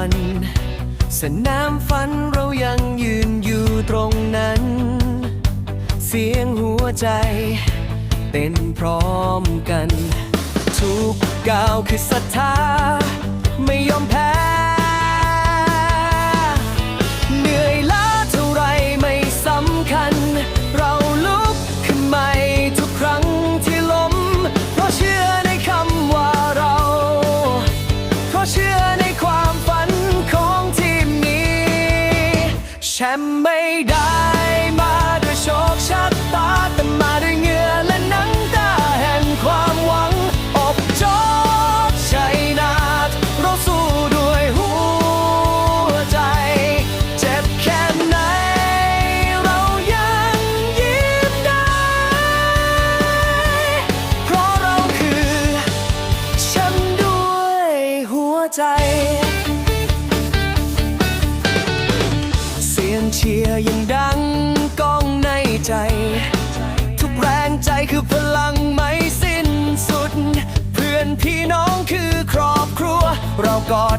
ัน สนามฝันเรายังยืนอยู่ตรงนั้น เสียงหัวใจ เต้นพร้อมกัน ทุกก้าวคือศรัทธา แชมป์ไม่ได้มาด้วยโชคชะตาแต่มาด้วยเหงื่อและ ใจ ทุกแรงใจคือพลังไม่สิ้นสุด เพื่อนพี่น้องคือครอบครัว เรากอด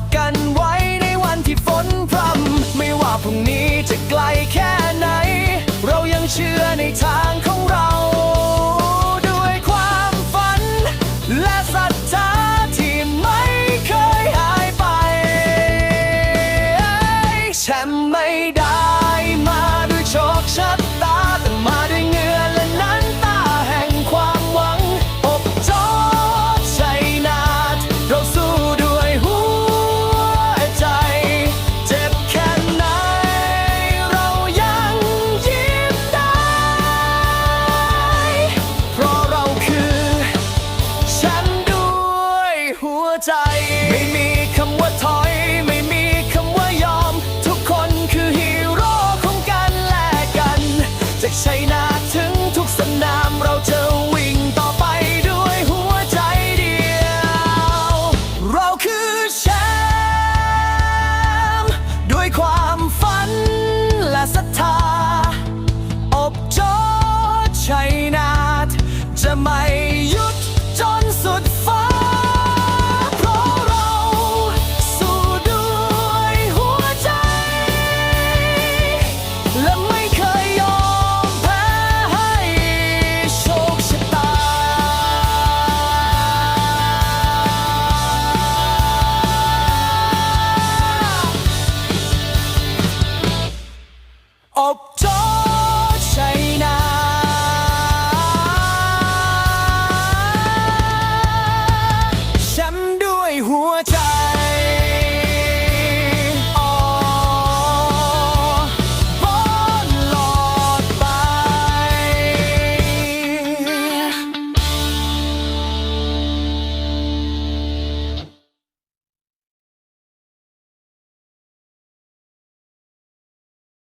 time. Made me